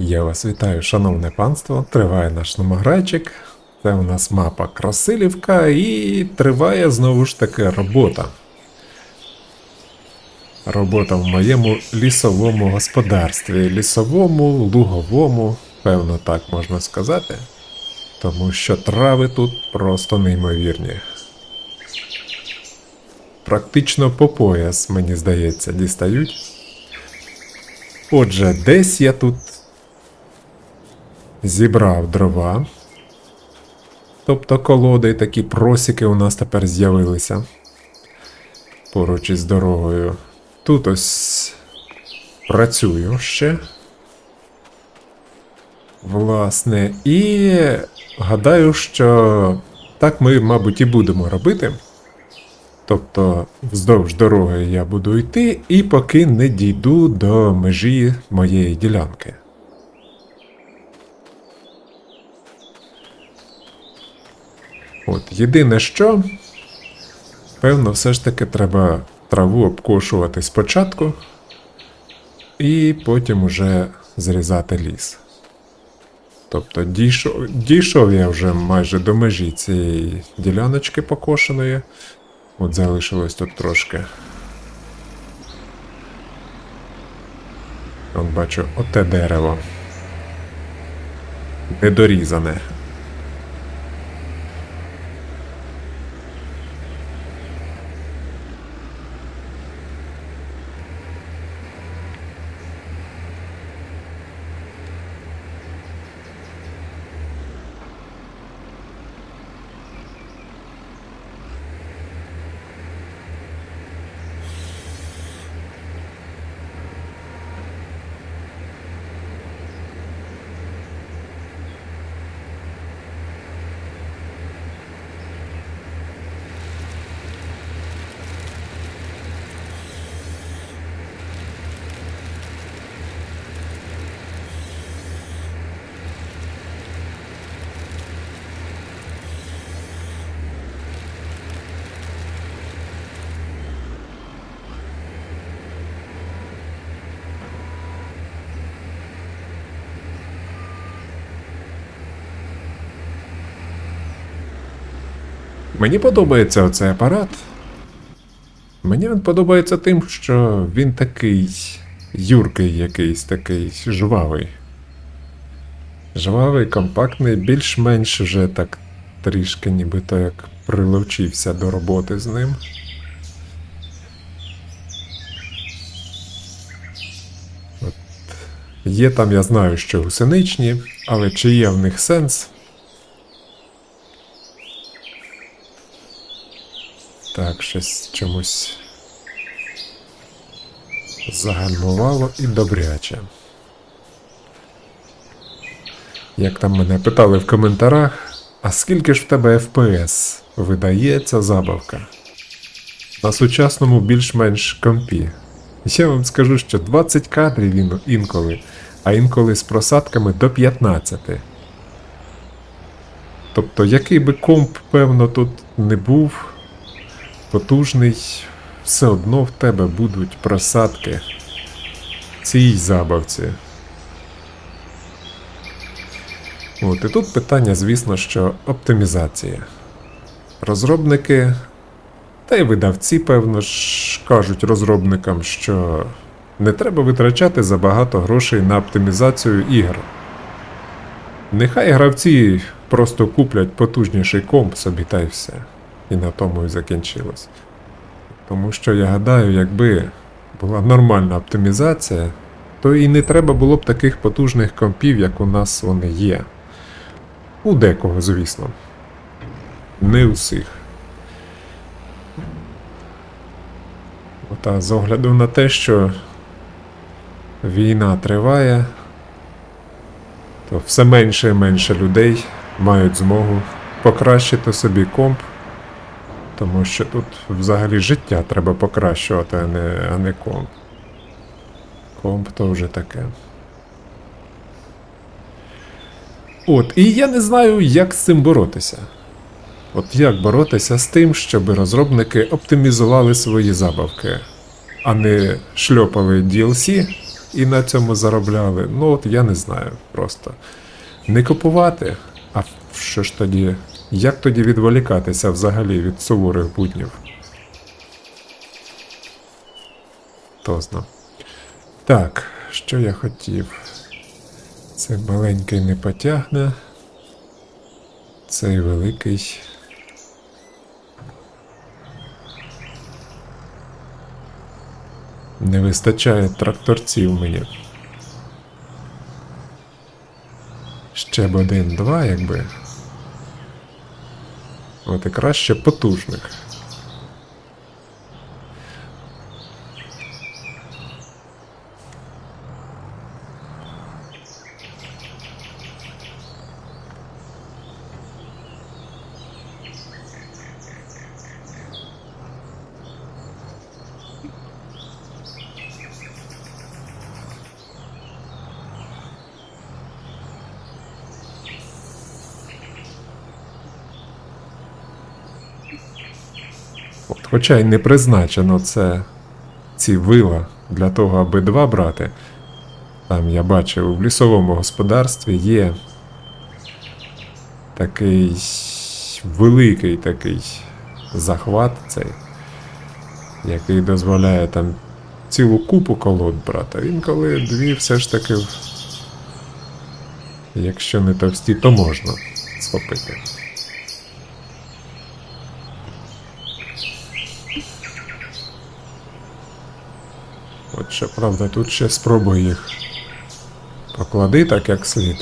Я вас вітаю, шановне панство. Триває наш намаграйчик. Це у нас мапа Красилівка і триває знову ж таки робота. Робота в моєму лісовому господарстві, лісовому, луговому, певно так можна сказати. Тому що трави тут просто неймовірні. Практично по пояс, мені здається, дістають. Отже, десь я тут зібрав дрова. Тобто колоди, і такі просіки у нас тепер з'явилися. Поруч із дорогою. Тут ось працюю ще. Власне, і гадаю, що так ми, мабуть, і будемо робити. Тобто, вздовж дороги я буду йти, і поки не дійду до межі моєї ділянки. От, єдине що, певно, все ж таки треба траву обкошувати спочатку, і потім уже зрізати ліс. Тобто дійшов, дійшов я вже майже до межі цієї діляночки покошеної. От залишилось тут трошки. От бачу, оте дерево. Недорізане. Мені подобається оцей апарат. Мені він подобається тим, що він такий юркий якийсь, такий жвавий. Жвавий, компактний, більш-менш вже так трішки нібито як приловчився до роботи з ним. От. Є там, я знаю, що гусеничні, але чи є в них сенс? Так, щось чомусь загальмувало і добряче. Як там мене питали в коментарях, а скільки ж в тебе FPS видає ця забавка? На сучасному більш-менш компі. Я вам скажу, що 20 кадрів ін- інколи, а інколи з просадками до 15. Тобто, який би комп, певно, тут не був, потужний, все одно в тебе будуть просадки цій забавці. От і тут питання, звісно, що оптимізація. Розробники, та й видавці, певно ж, кажуть розробникам, що не треба витрачати забагато грошей на оптимізацію ігор. Нехай гравці просто куплять потужніший комп собі та й все. І на тому і закінчилось. Тому що я гадаю, якби була нормальна оптимізація, то і не треба було б таких потужних компів, як у нас вони є. У декого, звісно. Не усіх. Ота з огляду на те, що війна триває, то все менше і менше людей мають змогу покращити собі комп, тому що тут взагалі життя треба покращувати, а не, а не комп. Комп то вже таке. От, і я не знаю, як з цим боротися. От як боротися з тим, щоб розробники оптимізували свої забавки, а не шльопали DLC і на цьому заробляли. Ну от я не знаю просто. Не купувати, а що ж тоді? Як тоді відволікатися взагалі від суворих буднів? Хто зна. Так, що я хотів? Це маленький не потягне. Цей великий. Не вистачає тракторців мені. Ще б один-два, якби. От і краще потужних. Хоча й не призначено це ці вила для того, аби два брати. Там я бачив, в лісовому господарстві є такий великий такий захват цей, який дозволяє там цілу купу колод брати. А інколи дві все ж таки, якщо не товсті, то можна схопити. От ще, правда, тут ще спробуй їх поклади так, як слід.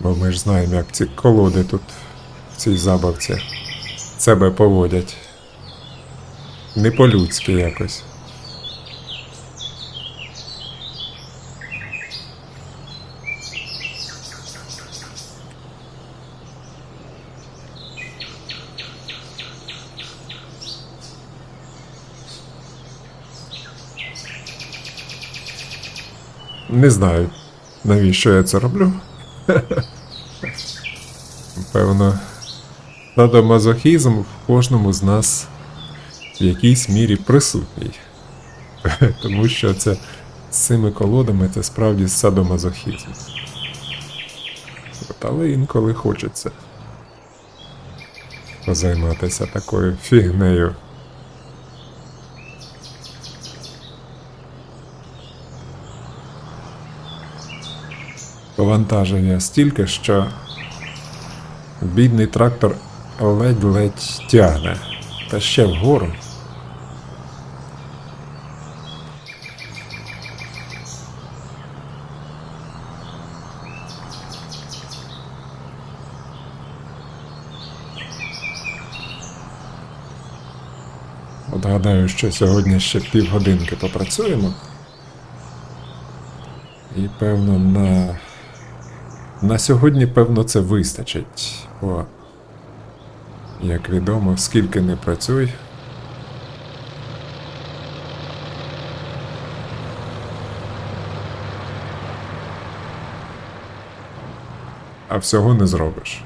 Бо ми ж знаємо, як ці колоди тут в цій забавці себе поводять. Не по-людськи якось. Не знаю, навіщо я це роблю. Певно, садомазохізм в кожному з нас в якійсь мірі присутній. Тому що це з цими колодами це справді садомазохізм. От, але інколи хочеться позайматися такою фігнею. Повантаження стільки, що бідний трактор ледь-ледь тягне, та ще вгору. От гадаю, що сьогодні ще півгодинки попрацюємо. І певно на. На сьогодні, певно, це вистачить. Бо, як відомо, скільки не працюй. А всього не зробиш.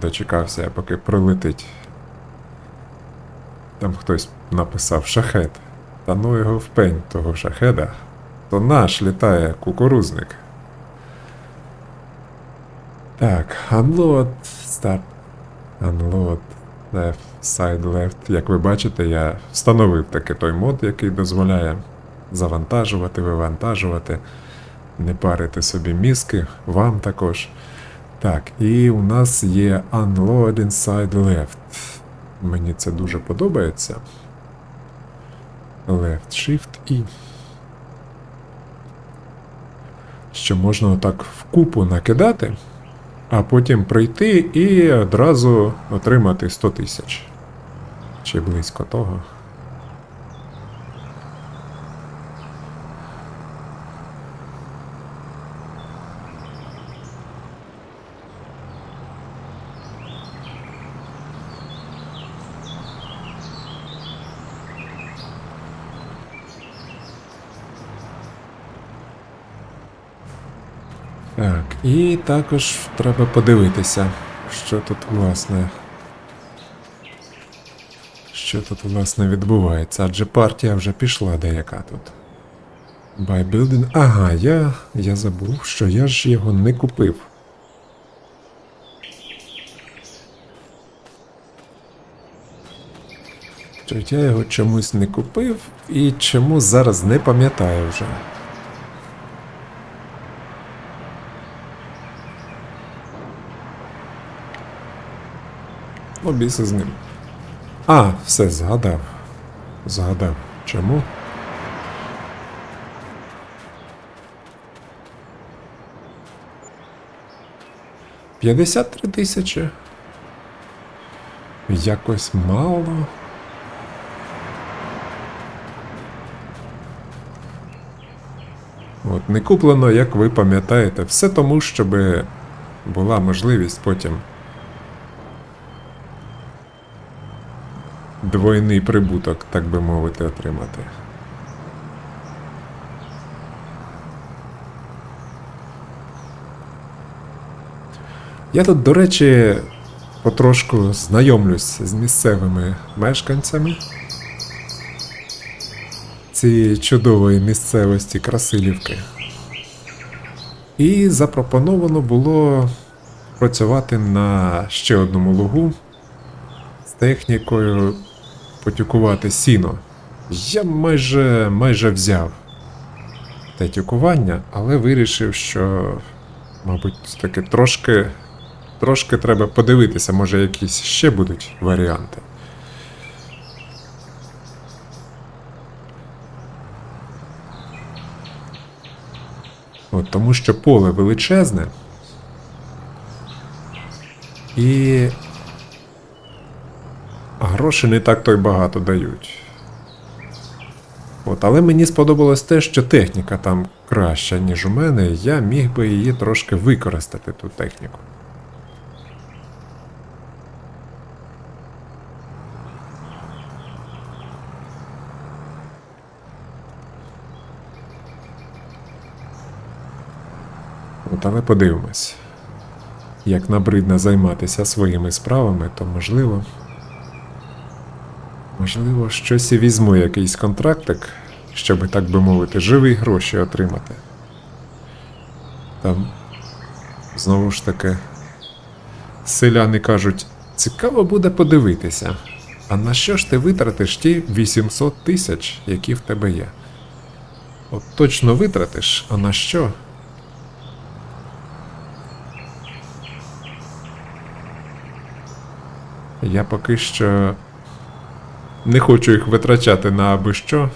Дочекався я, поки прилетить. Там хтось написав шахет. Та ну його в пень того шахеда. То наш літає кукурузник. Так, unload, start, unload, left, side left. Як ви бачите, я встановив таки той мод, який дозволяє завантажувати, вивантажувати, не парити собі мізки, вам також. Так, і у нас є unload inside left. Мені це дуже подобається. Left, Shift і. Що можна отак вкупу накидати, а потім прийти і одразу отримати 100 тисяч. Чи близько того. Так, і також треба подивитися, що тут власне. Що тут власне відбувається? Адже партія вже пішла деяка тут. Building. Ага, я, я забув, що я ж його не купив. Що я його чомусь не купив і чому зараз не пам'ятаю вже. Ну, біси з ним. А, все, згадав. Згадав. Чому? П'ятдесят три тисячі. Якось мало. От, не куплено, як ви пам'ятаєте, все тому, щоб була можливість потім двойний прибуток, так би мовити, отримати. Я тут, до речі, потрошку знайомлюсь з місцевими мешканцями цієї чудової місцевості Красилівки. І запропоновано було працювати на ще одному лугу з технікою потюкувати сіно. Я майже, майже взяв те тюкування, але вирішив, що, мабуть, таки трошки, трошки треба подивитися, може якісь ще будуть варіанти. От, тому що поле величезне. І гроші не так то й багато дають. От, але мені сподобалось те, що техніка там краща, ніж у мене, я міг би її трошки використати, ту техніку. От, але подивимось. Як набридне займатися своїми справами, то можливо. Можливо, щось і візьму якийсь контрактик, щоб, так би мовити, живі гроші отримати. Там, знову ж таки, селяни кажуть, цікаво буде подивитися. А на що ж ти витратиш ті 800 тисяч, які в тебе є? От точно витратиш, а на що? Я поки що не хочу їх витрачати на аби що.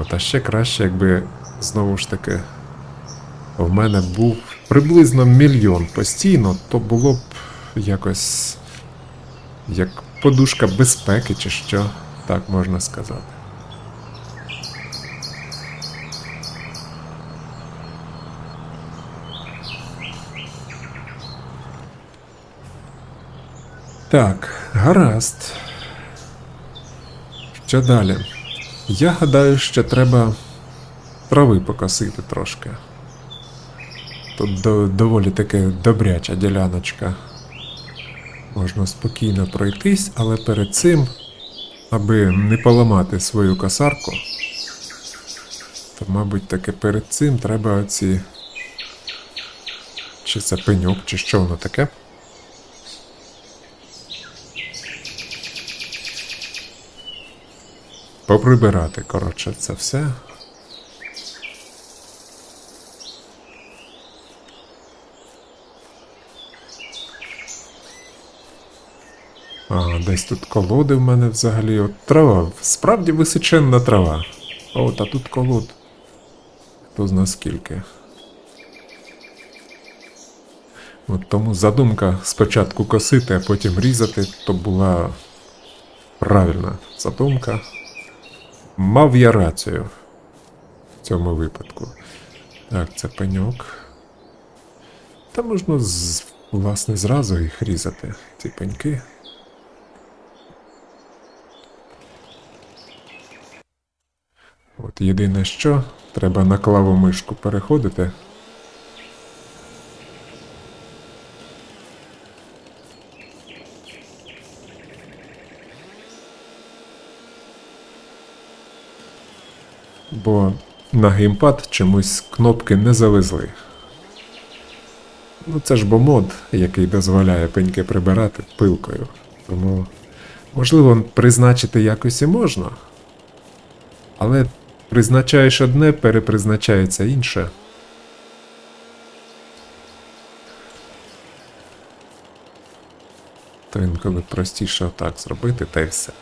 От, а ще краще, якби знову ж таки в мене був приблизно мільйон постійно, то було б якось як подушка безпеки, чи що, так можна сказати. Так, гаразд. Що далі? Я гадаю, що треба трави покосити трошки. Тут до, доволі таки добряча діляночка. Можна спокійно пройтись, але перед цим, аби не поламати свою косарку, то, мабуть, таки перед цим треба оці. Чи це пеньок, чи що воно таке? Поприбирати, коротше, це все. А, десь тут колоди в мене взагалі. От трава. Справді височенна трава. От, а тут колод. Хто зна скільки. От тому задумка спочатку косити, а потім різати, то була правильна задумка. Мав я рацію в цьому випадку. Так, це пеньок. Та можна з, власне зразу їх різати, ці пеньки. От єдине що, треба на клаву мишку переходити. Бо на геймпад чомусь кнопки не завезли. Ну це ж бо мод, який дозволяє пеньки прибирати пилкою. Тому, можливо, призначити якось і можна. Але призначаєш одне, перепризначається інше. То інколи простіше отак зробити, та й все.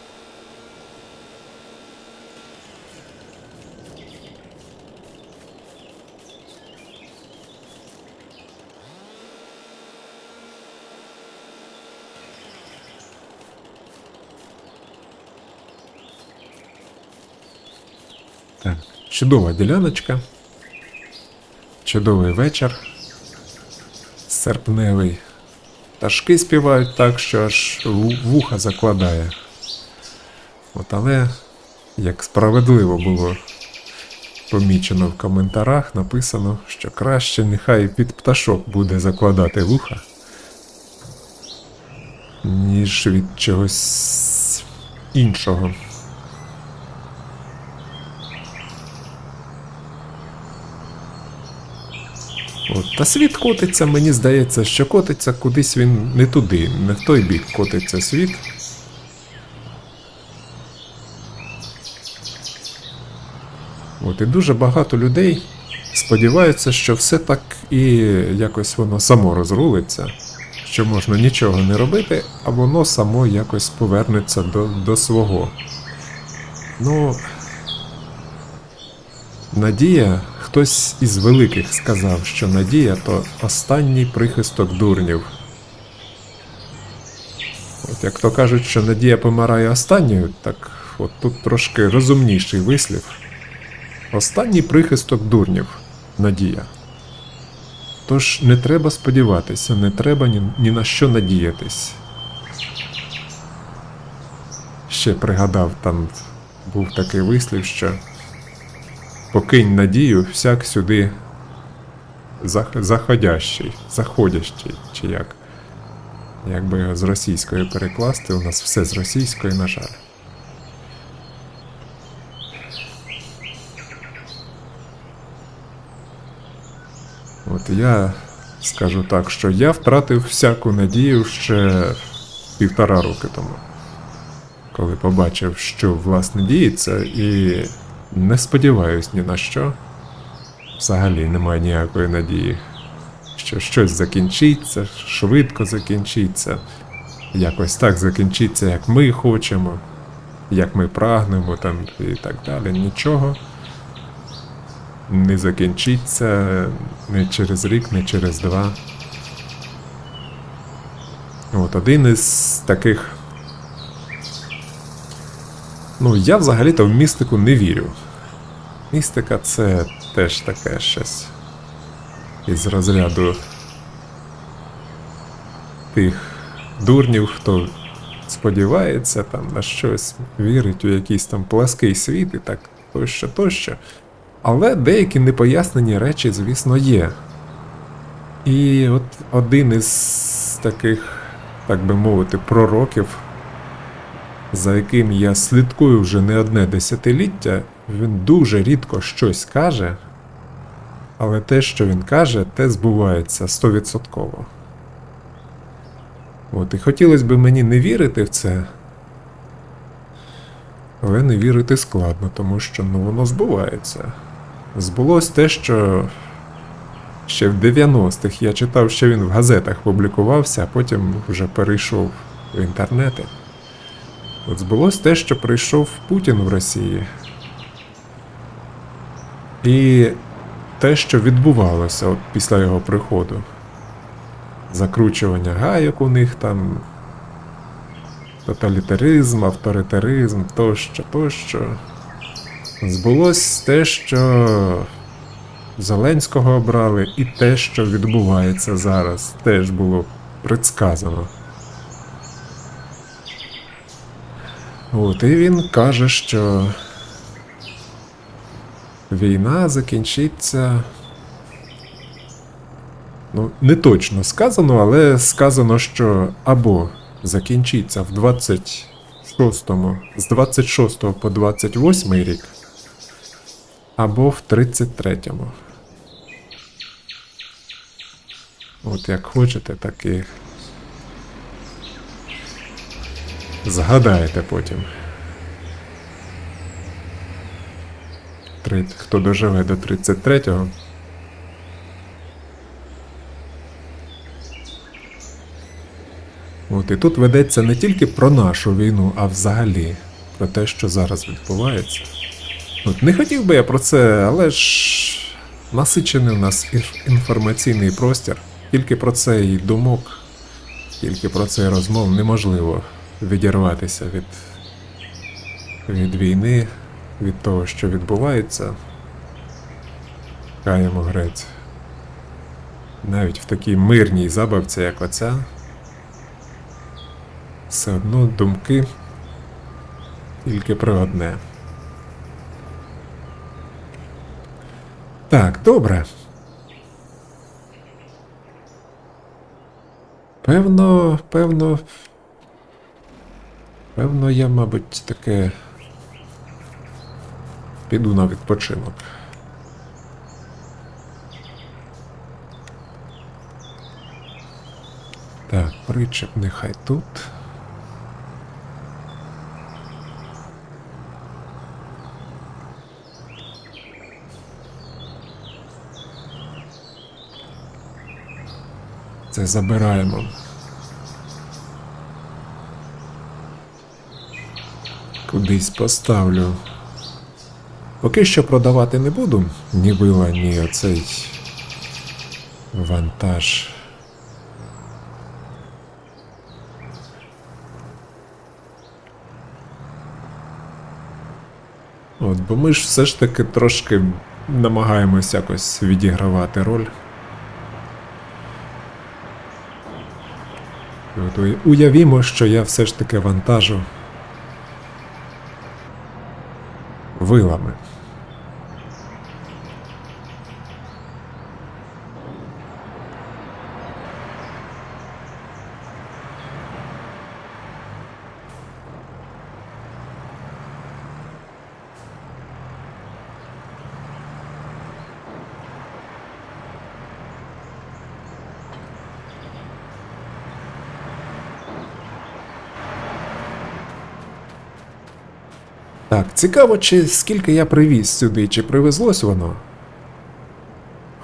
Так, чудова діляночка. Чудовий вечір. Серпневий. Пташки співають так, що аж вуха закладає. От але, як справедливо було помічено в коментарах, написано, що краще нехай під пташок буде закладати вуха, ніж від чогось іншого. От, та світ котиться, мені здається, що котиться кудись він не туди, не в той бік котиться світ. От і дуже багато людей сподіваються, що все так і якось воно само розрулиться, що можна нічого не робити, а воно само якось повернеться до, до свого. Ну, Надія, хтось із великих сказав, що надія то останній прихисток дурнів. От як то кажуть, що надія помирає останньою, так от тут трошки розумніший вислів. Останній прихисток дурнів надія. Тож не треба сподіватися, не треба ні, ні на що надіятись. Ще пригадав, там був такий вислів, що Покинь надію, всяк сюди заходящий, заходящий, чи як. Якби з російської перекласти, у нас все з російської, на жаль. От я скажу так, що я втратив всяку надію ще півтора роки тому. Коли побачив, що власне діється, і не сподіваюсь ні на що. Взагалі немає ніякої надії, що щось закінчиться, швидко закінчиться, якось так закінчиться, як ми хочемо, як ми прагнемо там і так далі. Нічого не закінчиться не через рік, не через два. От один із таких. Ну, я взагалі-то в містику не вірю. Містика це теж таке щось. Із розряду тих дурнів, хто сподівається там на щось, вірить у якийсь там плаский світ і так тощо, тощо. Але деякі непояснені речі, звісно, є. І от один із таких, так би мовити, пророків за яким я слідкую вже не одне десятиліття, він дуже рідко щось каже, але те, що він каже, те збувається стовідсотково. От і хотілося б мені не вірити в це, але не вірити складно, тому що ну, воно збувається. Збулось те, що ще в 90-х я читав, що він в газетах публікувався, а потім вже перейшов в інтернети. От збулось те, що прийшов Путін в Росії. І те, що відбувалося от після його приходу. Закручування гайок у них там, тоталітаризм, авторитаризм, тощо, тощо. Збулось те, що Зеленського обрали, і те, що відбувається зараз, теж було предсказано. От, і він каже, що війна закінчиться. Ну, не точно сказано, але сказано, що або закінчиться в 26-му, з 26 по 28 рік, або в 33-му. От як хочете, так і згадаєте потім. Хто доживе до 33-го. От і тут ведеться не тільки про нашу війну, а взагалі про те, що зараз відбувається. От не хотів би я про це, але ж насичений у нас інф- інформаційний простір. Тільки про це і думок, тільки про це і розмов неможливо відірватися від, від війни, від того, що відбувається. Каємо грець. Навіть в такій мирній забавці, як оця, все одно думки тільки про одне. Так, добре. Певно, певно. Певно, я, мабуть, таке. Піду на відпочинок. Так, причеп нехай тут. Це забираємо. Кудись поставлю. Поки що продавати не буду ні вила, ні оцей вантаж. От, бо ми ж все ж таки трошки намагаємось якось відігравати роль. От уя- уявімо, що я все ж таки вантажу вилами. Так, цікаво, чи скільки я привіз сюди, чи привезлось воно.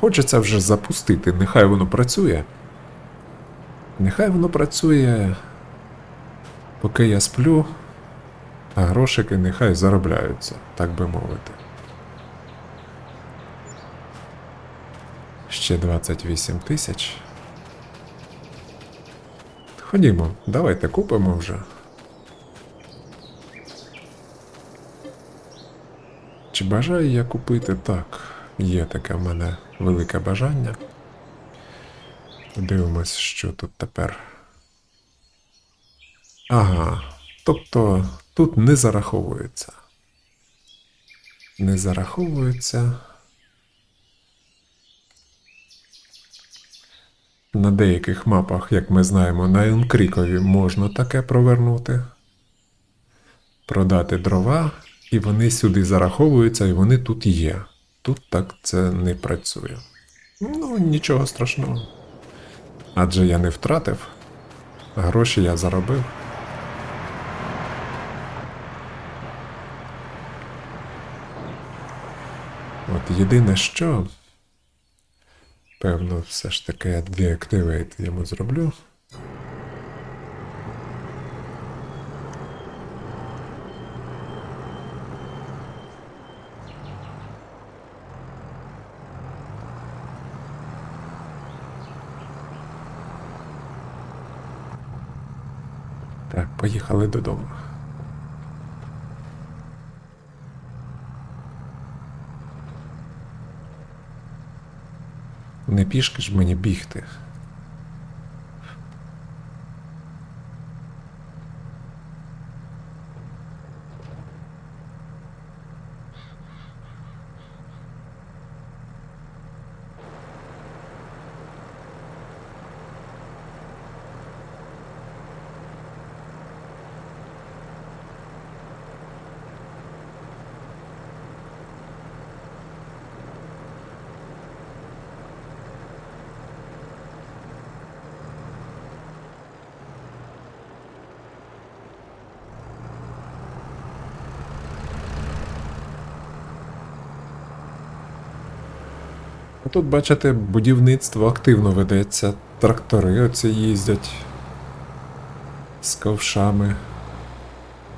Хочеться вже запустити, нехай воно працює. Нехай воно працює, поки я сплю, а грошики нехай заробляються, так би мовити. Ще 28 тисяч. Ходімо, давайте купимо вже. Чи бажаю я купити? Так, є таке в мене велике бажання. Подивимось, що тут тепер. Ага, тобто тут не зараховується. Не зараховується. На деяких мапах, як ми знаємо, на Юнкрікові можна таке провернути. Продати дрова, і вони сюди зараховуються, і вони тут є. Тут так це не працює. Ну, нічого страшного. Адже я не втратив, гроші я заробив. От єдине що. Певно, все ж таки я деактивейт йому зроблю. Так, поїхали додому. Не пішки ж мені бігти. Тут, бачите, будівництво активно ведеться. Трактори оці їздять з ковшами.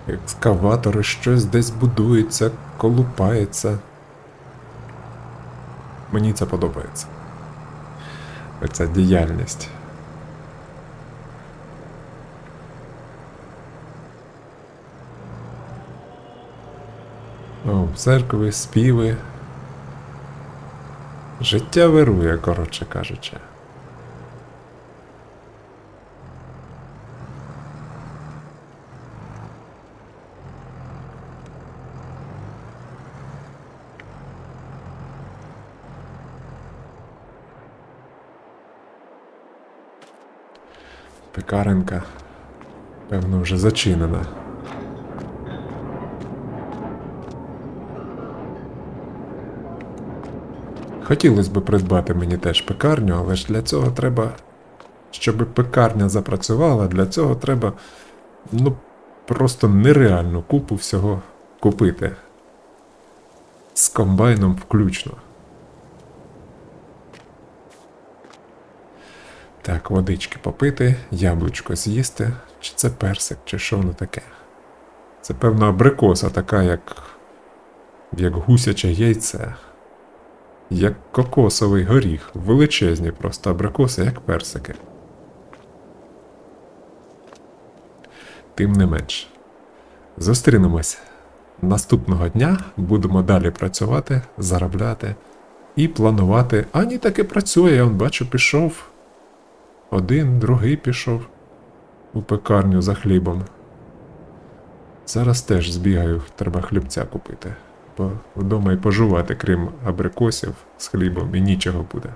Екскаватори, щось десь будується, колупається. Мені це подобається. Оця діяльність. О, в церкві співи. Життя вирує, коротше кажучи. Пекаренка, певно, вже зачинена. Хотілося б придбати мені теж пекарню, але ж для цього треба. Щоб пекарня запрацювала, для цього треба ну, просто нереальну купу всього купити. З комбайном включно. Так, водички попити, яблучко з'їсти. Чи це персик, чи що воно таке? Це певно абрикоса така, як. як гусяче яйце. Як кокосовий горіх, величезні просто абрикоси, як персики. Тим не менш. Зустрінемось наступного дня, будемо далі працювати, заробляти і планувати. А ні, таки працює, я бачу, пішов. Один, другий пішов у пекарню за хлібом. Зараз теж збігаю, треба хлібця купити. Вдома і пожувати, крім абрикосів з хлібом, і нічого буде.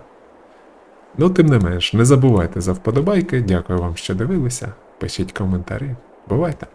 Ну, тим не менш, не забувайте за вподобайки. Дякую вам, що дивилися. Пишіть коментарі. Бувайте!